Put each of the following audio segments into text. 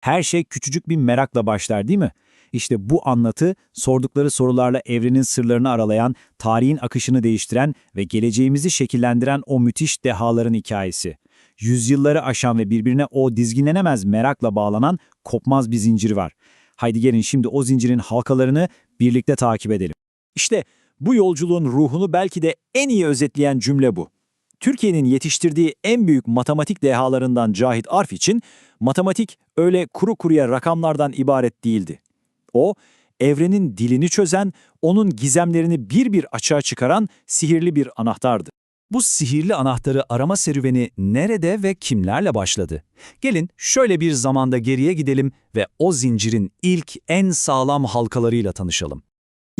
Her şey küçücük bir merakla başlar değil mi? İşte bu anlatı, sordukları sorularla evrenin sırlarını aralayan, tarihin akışını değiştiren ve geleceğimizi şekillendiren o müthiş dehaların hikayesi. Yüzyılları aşan ve birbirine o dizginlenemez merakla bağlanan kopmaz bir zincir var. Haydi gelin şimdi o zincirin halkalarını birlikte takip edelim. İşte bu yolculuğun ruhunu belki de en iyi özetleyen cümle bu. Türkiye'nin yetiştirdiği en büyük matematik dehalarından Cahit Arf için matematik öyle kuru kuruya rakamlardan ibaret değildi. O, evrenin dilini çözen, onun gizemlerini bir bir açığa çıkaran sihirli bir anahtardı. Bu sihirli anahtarı arama serüveni nerede ve kimlerle başladı? Gelin şöyle bir zamanda geriye gidelim ve o zincirin ilk en sağlam halkalarıyla tanışalım.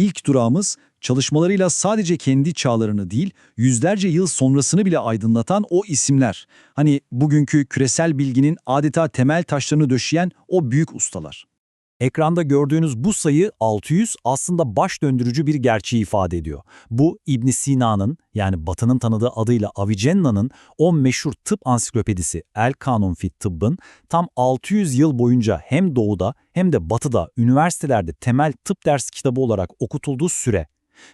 İlk durağımız çalışmalarıyla sadece kendi çağlarını değil, yüzlerce yıl sonrasını bile aydınlatan o isimler. Hani bugünkü küresel bilginin adeta temel taşlarını döşeyen o büyük ustalar. Ekranda gördüğünüz bu sayı 600 aslında baş döndürücü bir gerçeği ifade ediyor. Bu İbn Sina'nın yani Batı'nın tanıdığı adıyla Avicenna'nın o meşhur tıp ansiklopedisi El Kanun fit Tıbb'ın tam 600 yıl boyunca hem Doğu'da hem de Batı'da üniversitelerde temel tıp ders kitabı olarak okutulduğu süre.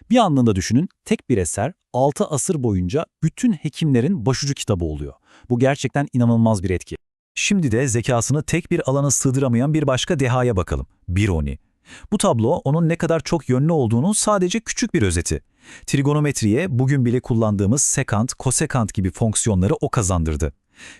Bir anlamda düşünün tek bir eser 6 asır boyunca bütün hekimlerin başucu kitabı oluyor. Bu gerçekten inanılmaz bir etki. Şimdi de zekasını tek bir alana sığdıramayan bir başka dehaya bakalım. Bironi. Bu tablo onun ne kadar çok yönlü olduğunun sadece küçük bir özeti. Trigonometriye bugün bile kullandığımız sekant, kosekant gibi fonksiyonları o kazandırdı.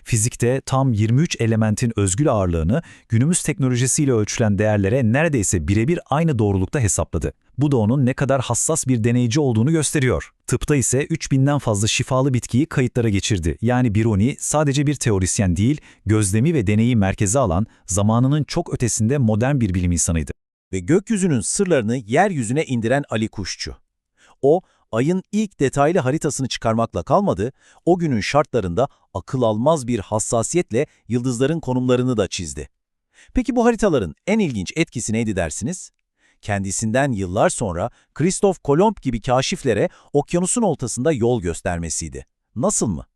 Fizikte tam 23 elementin özgül ağırlığını günümüz teknolojisiyle ölçülen değerlere neredeyse birebir aynı doğrulukta hesapladı. Bu da onun ne kadar hassas bir deneyici olduğunu gösteriyor. Tıpta ise 3000'den fazla şifalı bitkiyi kayıtlara geçirdi. Yani Biruni sadece bir teorisyen değil, gözlemi ve deneyi merkeze alan, zamanının çok ötesinde modern bir bilim insanıydı. ve gökyüzünün sırlarını yeryüzüne indiren Ali Kuşçu. O, ayın ilk detaylı haritasını çıkarmakla kalmadı, o günün şartlarında akıl almaz bir hassasiyetle yıldızların konumlarını da çizdi. Peki bu haritaların en ilginç etkisi neydi dersiniz? Kendisinden yıllar sonra Kristof Kolomb gibi kaşiflere okyanusun ortasında yol göstermesiydi. Nasıl mı?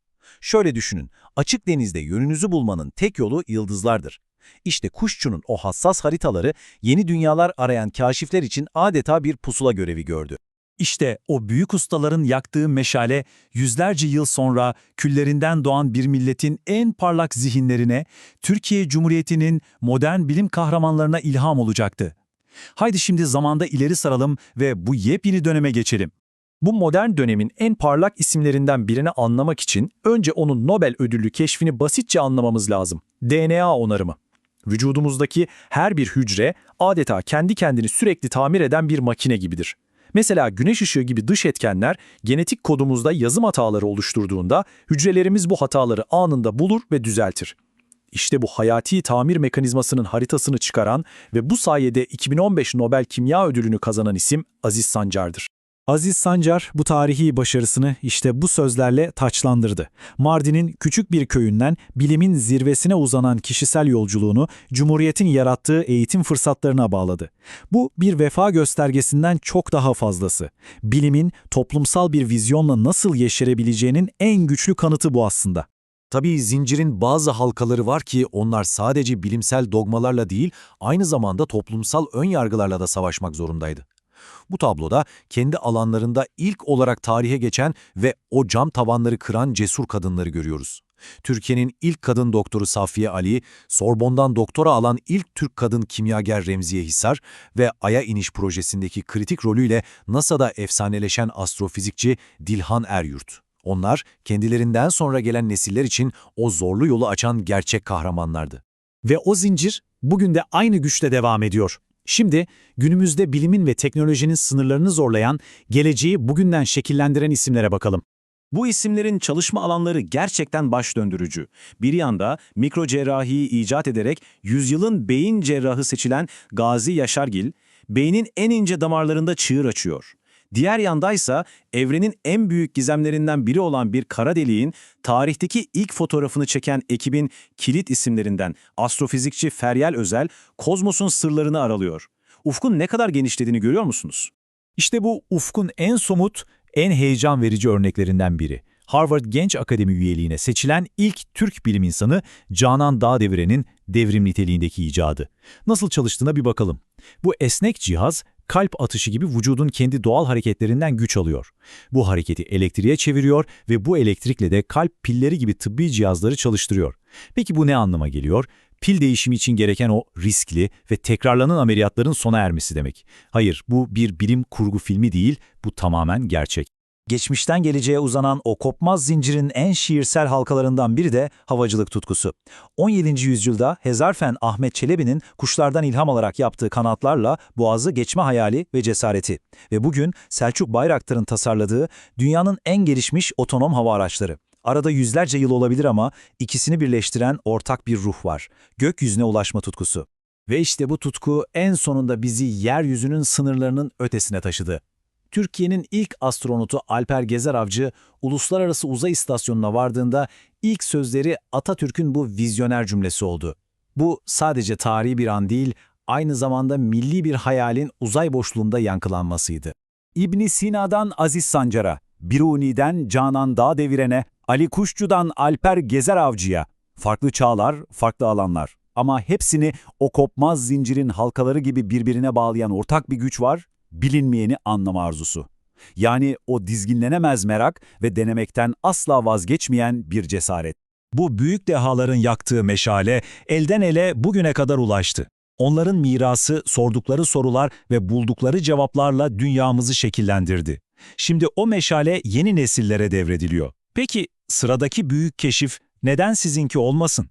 Şöyle düşünün, açık denizde yönünüzü bulmanın tek yolu yıldızlardır. İşte Kuşçu'nun o hassas haritaları yeni dünyalar arayan kaşifler için adeta bir pusula görevi gördü. İşte o büyük ustaların yaktığı meşale yüzlerce yıl sonra küllerinden doğan bir milletin en parlak zihinlerine, Türkiye Cumhuriyeti'nin modern bilim kahramanlarına ilham olacaktı. Haydi şimdi zamanda ileri saralım ve bu yepyeni döneme geçelim. Bu modern dönemin en parlak isimlerinden birini anlamak için önce onun Nobel ödüllü keşfini basitçe anlamamız lazım. DNA onarımı. Vücudumuzdaki her bir hücre adeta kendi kendini sürekli tamir eden bir makine gibidir. Mesela güneş ışığı gibi dış etkenler genetik kodumuzda yazım hataları oluşturduğunda hücrelerimiz bu hataları anında bulur ve düzeltir. İşte bu hayati tamir mekanizmasının haritasını çıkaran ve bu sayede 2015 Nobel Kimya Ödülünü kazanan isim Aziz Sancar'dır. Aziz Sancar bu tarihi başarısını işte bu sözlerle taçlandırdı. Mardin'in küçük bir köyünden bilimin zirvesine uzanan kişisel yolculuğunu Cumhuriyet'in yarattığı eğitim fırsatlarına bağladı. Bu bir vefa göstergesinden çok daha fazlası. Bilimin toplumsal bir vizyonla nasıl yeşerebileceğinin en güçlü kanıtı bu aslında. Tabii zincirin bazı halkaları var ki onlar sadece bilimsel dogmalarla değil, aynı zamanda toplumsal ön yargılarla da savaşmak zorundaydı. Bu tabloda kendi alanlarında ilk olarak tarihe geçen ve o cam tavanları kıran cesur kadınları görüyoruz. Türkiye'nin ilk kadın doktoru Safiye Ali, Sorbon'dan doktora alan ilk Türk kadın kimyager Remziye Hisar ve Ay'a iniş projesindeki kritik rolüyle NASA'da efsaneleşen astrofizikçi Dilhan Eryurt. Onlar, kendilerinden sonra gelen nesiller için o zorlu yolu açan gerçek kahramanlardı. Ve o zincir bugün de aynı güçle devam ediyor. Şimdi günümüzde bilimin ve teknolojinin sınırlarını zorlayan, geleceği bugünden şekillendiren isimlere bakalım. Bu isimlerin çalışma alanları gerçekten baş döndürücü. Bir yanda mikro cerrahiyi icat ederek yüzyılın beyin cerrahı seçilen Gazi Yaşargil, beynin en ince damarlarında çığır açıyor. Diğer yandaysa evrenin en büyük gizemlerinden biri olan bir kara deliğin tarihteki ilk fotoğrafını çeken ekibin kilit isimlerinden astrofizikçi Feryal Özel, kozmosun sırlarını aralıyor. Ufkun ne kadar genişlediğini görüyor musunuz? İşte bu ufkun en somut, en heyecan verici örneklerinden biri. Harvard Genç Akademi üyeliğine seçilen ilk Türk bilim insanı Canan Dağdeviren'in devrim niteliğindeki icadı. Nasıl çalıştığına bir bakalım. Bu esnek cihaz, kalp atışı gibi vücudun kendi doğal hareketlerinden güç alıyor. Bu hareketi elektriğe çeviriyor ve bu elektrikle de kalp pilleri gibi tıbbi cihazları çalıştırıyor. Peki bu ne anlama geliyor? Pil değişimi için gereken o riskli ve tekrarlanan ameliyatların sona ermesi demek. Hayır, bu bir bilim kurgu filmi değil, bu tamamen gerçek. Geçmişten geleceğe uzanan o kopmaz zincirin en şiirsel halkalarından biri de havacılık tutkusu. 17. yüzyılda Hezarfen Ahmet Çelebi'nin kuşlardan ilham alarak yaptığı kanatlarla boğazı geçme hayali ve cesareti. Ve bugün Selçuk Bayraktar'ın tasarladığı dünyanın en gelişmiş otonom hava araçları. Arada yüzlerce yıl olabilir ama ikisini birleştiren ortak bir ruh var. Gökyüzüne ulaşma tutkusu. Ve işte bu tutku en sonunda bizi yeryüzünün sınırlarının ötesine taşıdı. Türkiye'nin ilk astronotu Alper Gezer Avcı, Uluslararası Uzay İstasyonu'na vardığında ilk sözleri Atatürk'ün bu vizyoner cümlesi oldu. Bu sadece tarihi bir an değil, aynı zamanda milli bir hayalin uzay boşluğunda yankılanmasıydı. İbn Sina'dan Aziz Sancar'a, Biruni'den Canan Dağ Deviren'e, Ali Kuşçu'dan Alper Gezer Avcı'ya, farklı çağlar, farklı alanlar. Ama hepsini o kopmaz zincirin halkaları gibi birbirine bağlayan ortak bir güç var, bilinmeyeni anlama arzusu. Yani o dizginlenemez merak ve denemekten asla vazgeçmeyen bir cesaret. Bu büyük dehaların yaktığı meşale elden ele bugüne kadar ulaştı. Onların mirası, sordukları sorular ve buldukları cevaplarla dünyamızı şekillendirdi. Şimdi o meşale yeni nesillere devrediliyor. Peki sıradaki büyük keşif neden sizinki olmasın?